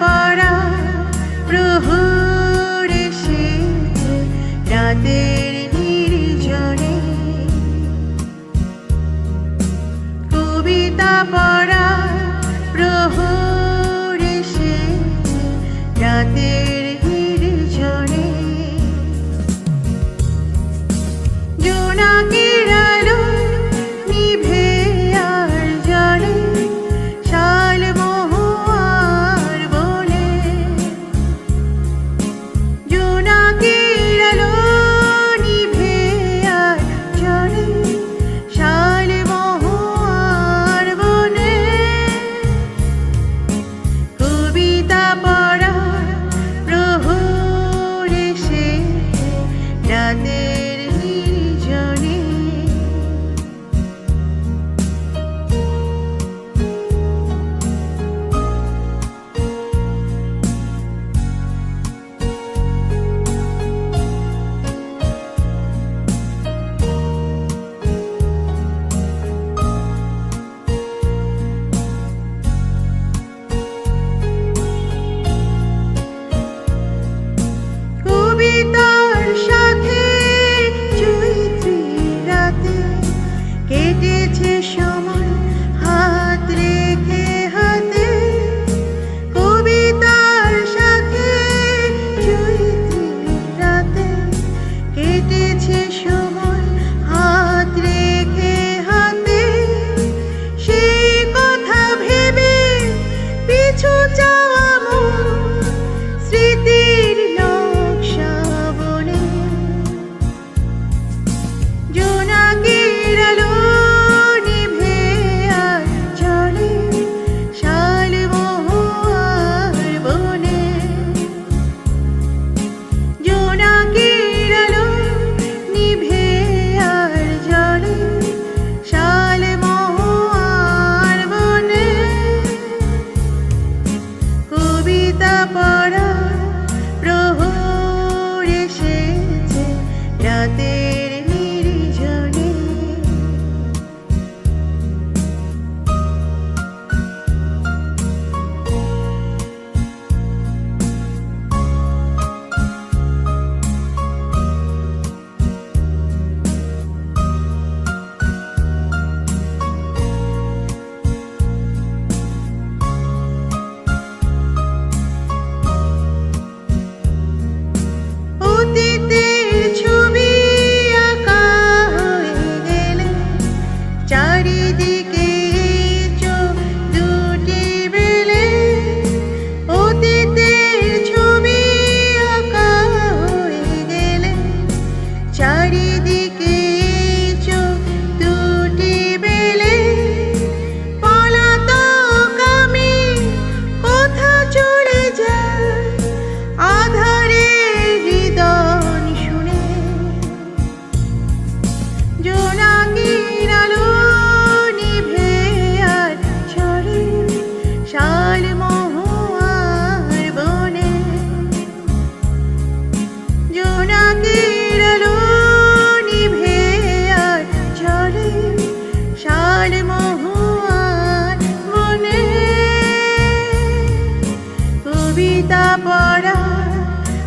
পড়া প্রহর এসেছে রাতের কবিতা পড়া রাতের পড়া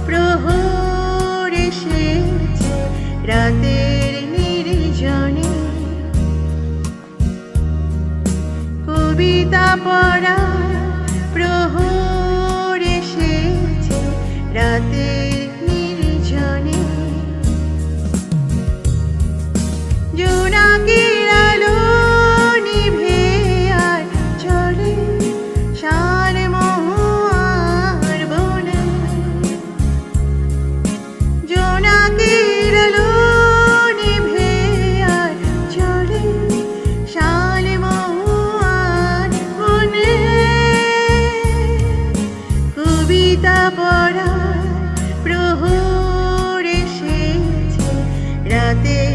প্রহর এসেছে রাতের নির্জনে। কবিতা পড়া রাতে